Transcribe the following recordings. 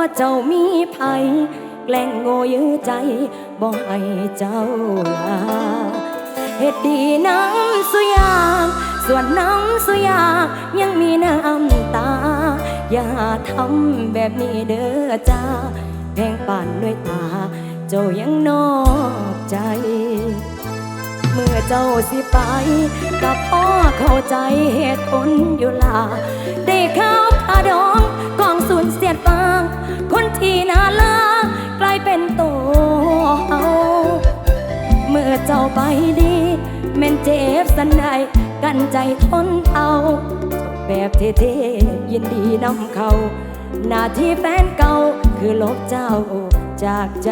ว่าเจ้ามีภัยแกล้งโง่ยื้อใจบ่ให้เจ้าลาเหตุดีน้ำสุยาส่วนน้ำสุยายังมีน้ำตา อย่าทำแบบนี้เด้อจ้าแพงป่านด้วยตา เจ้ายังนอกใจ เมื่อเจ้าสิไป กับพ่อเข้าใจเหตุผลอยู่ล่ะได้เข้าคาดองกองสูญเสียดฟาง คนที่น่ารักกลายเป็นตัวเอา เมื่อเจ้าไปดีแม่นเจ็บสันใดกันใจทนเอา แบบเท่ๆยินดีนำเขาหน้าที่แฟนเก่าคือลบเจ้าจากใจ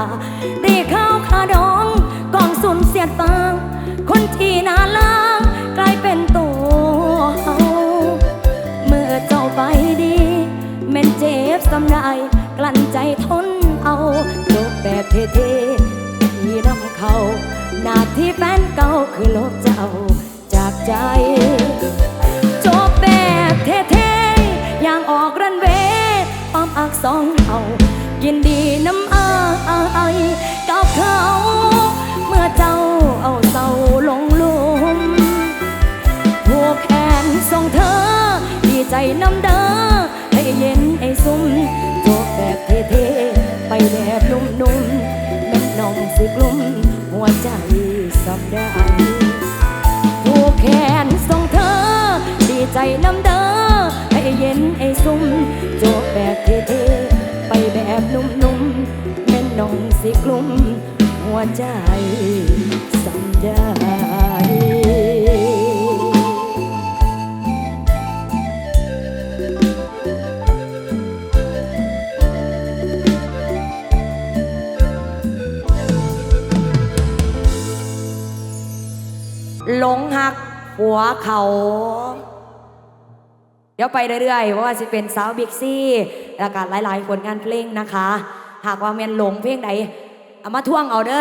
อยู่ละได้ข้าวขาดองกองสุนเสียดฟางคนที่น่ารักกลายเป็นตัวเฮาเมื่อเจ้าไปดีแม่นเจ็บสำได้กลั้นใจทนเอาจบแบบเท่ๆที่นำเขาหน้าที่แฟนเก่าคือลบเจ้าจากใจจบแบบเท่ๆอย่างออกรันเวย์ป้อมอักสองเอายินดีน้ำ กับเขา เมื่อเจ้าเอาเศร้าลงลุมผูกแขนส่งเธอ ดีใจน้ำเด้อให้เย็นให้ซุ่มจบแบบเท่ๆไปแบบนุ่มๆแม่นองสิกลุ่มหัวใจสับได้ผู้แขนส่งเธอ ดีใจน้ำเด้อให้เย็นให้ซุ่มจบแบบเท่ๆไปแบบนุ่ม องสิกลุ่มหัวใจสั่นได้หลงหักหัวเขา เดี๋ยวไปเรื่อยๆเพราะว่าจะเป็นสาวบิ๊กซี่ แล้วก็หลายๆผลงานเพลงนะคะ หากว่าแมนหลงเพลงใดเอามาท่วงเอาเด้อ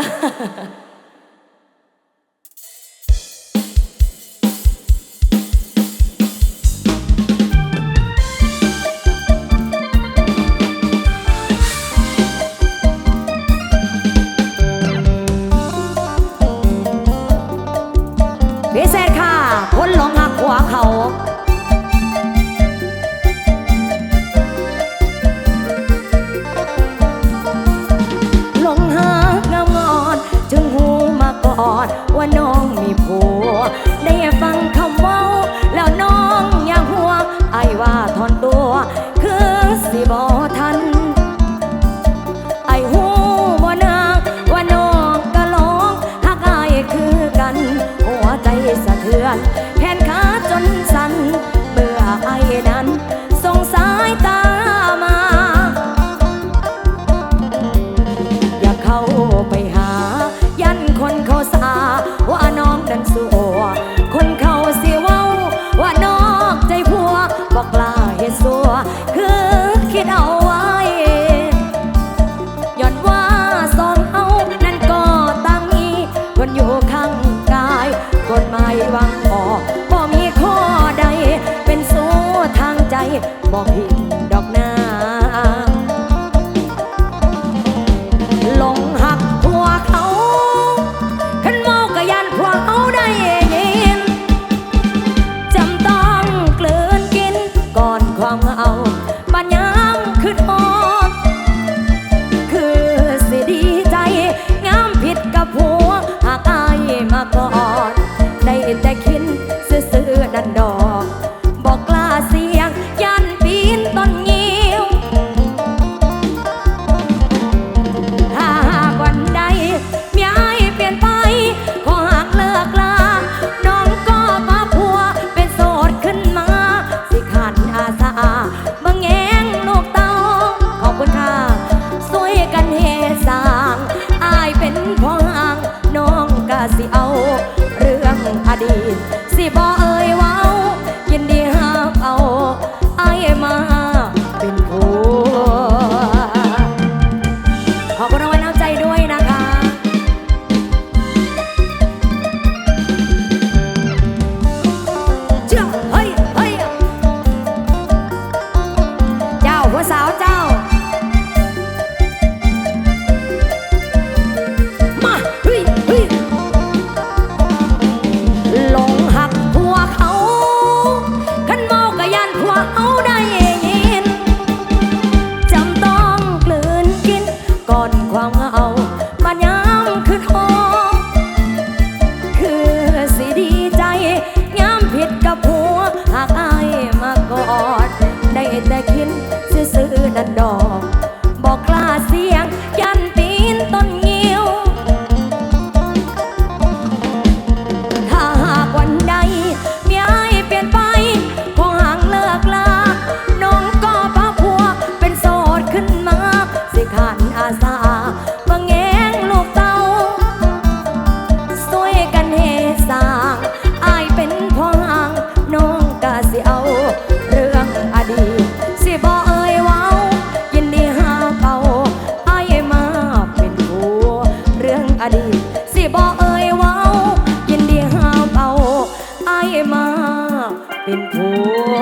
เป็นผั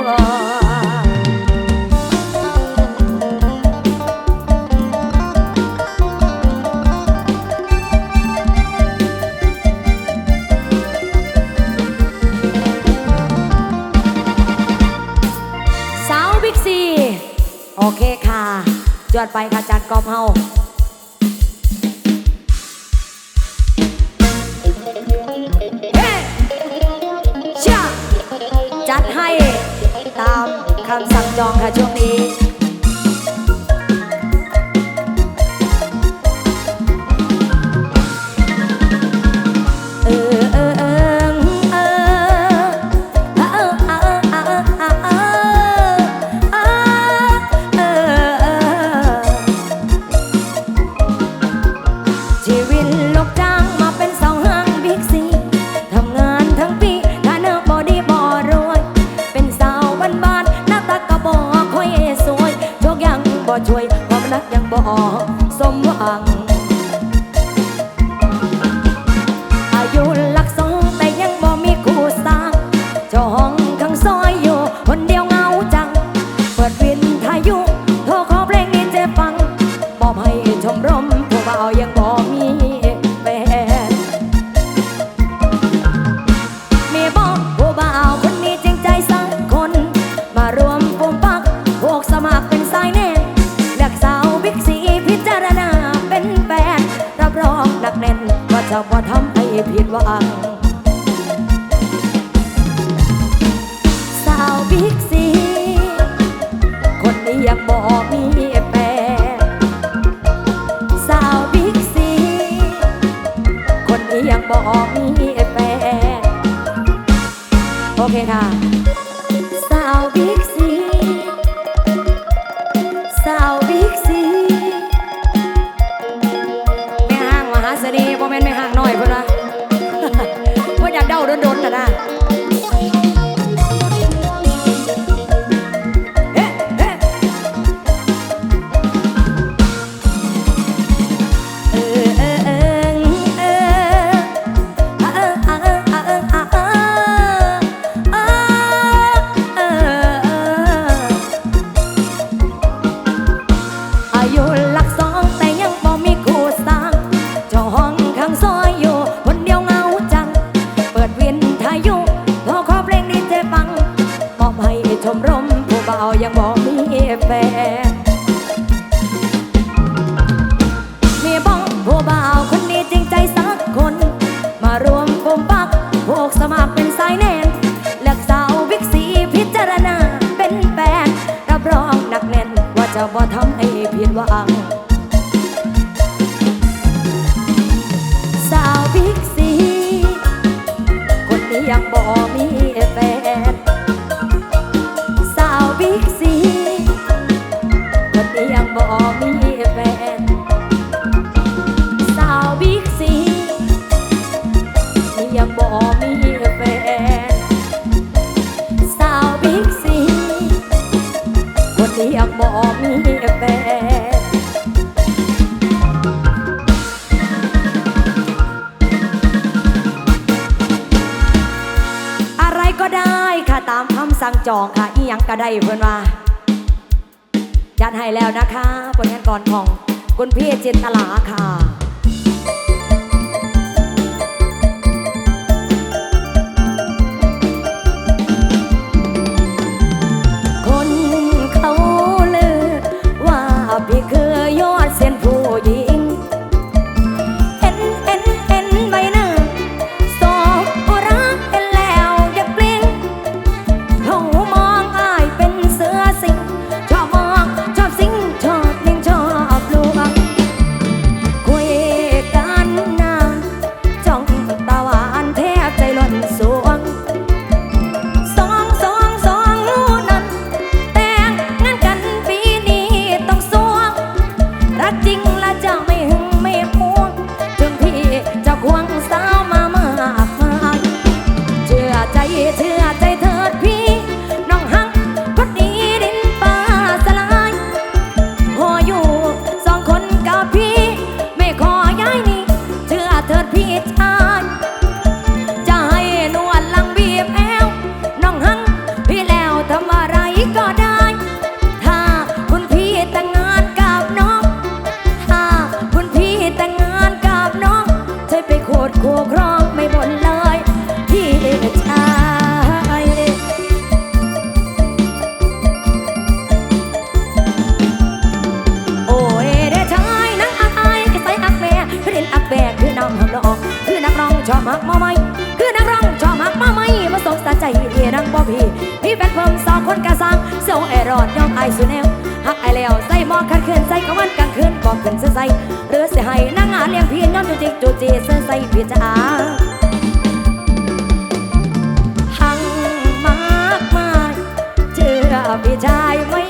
วโอเคค่ะจอดไปค่ะจัดกอบเฮา จัดให้ตามคำสั่งจองค่ะช่วงนี้ ผิดหวัง สาวบิ๊กซี คนนี้ยังบอกมีแฟนสาวบิ๊กซี คนนี้ยังบอกมีแฟนโอเคค่ะ สาวบิ๊กซี สาวบิ๊กซี โดนๆนะนะ ตามคำสั่งจองค่ะอีหยังก็ได้เพื่อนว่าจัดให้แล้วนะคะผลงานก่อนของคุณพี่จินตลาค่ะ นกะซังเสียวไอรอดยอมไอสุแนวหักไอเลี้ยวใส่หมอกขันเขินใส่กะวันกลางคืนบอกขึ้นเสใส่เรือเสียให้นางงานเลี้ยงพี่ย้อนจุจิกจุจีเสื้ใส่พี่จ้าหังมากมายเจอพี่ชายไม่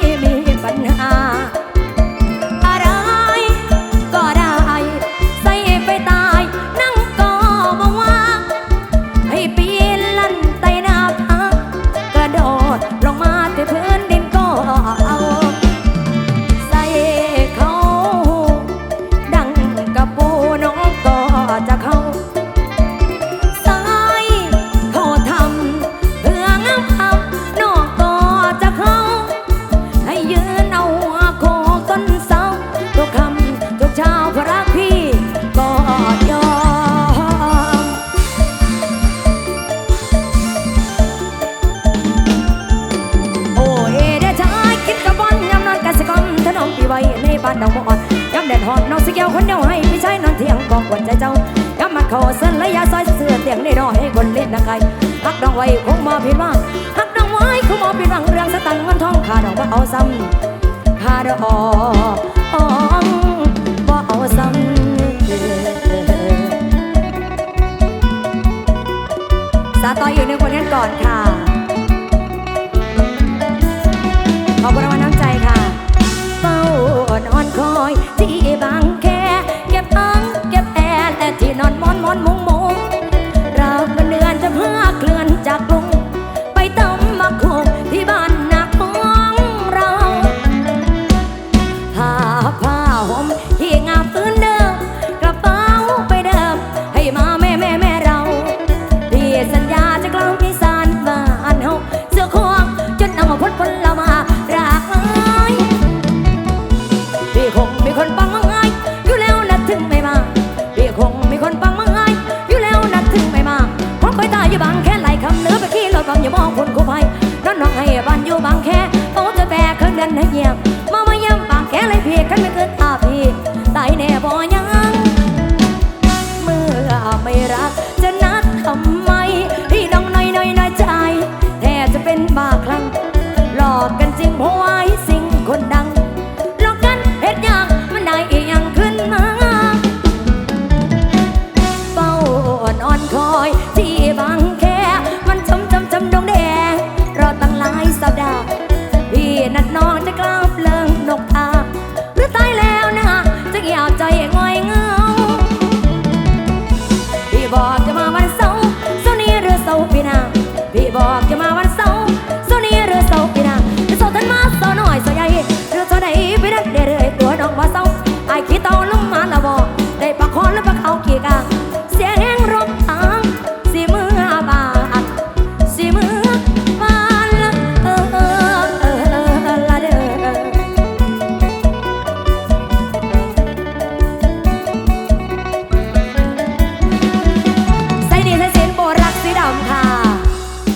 and a good oven.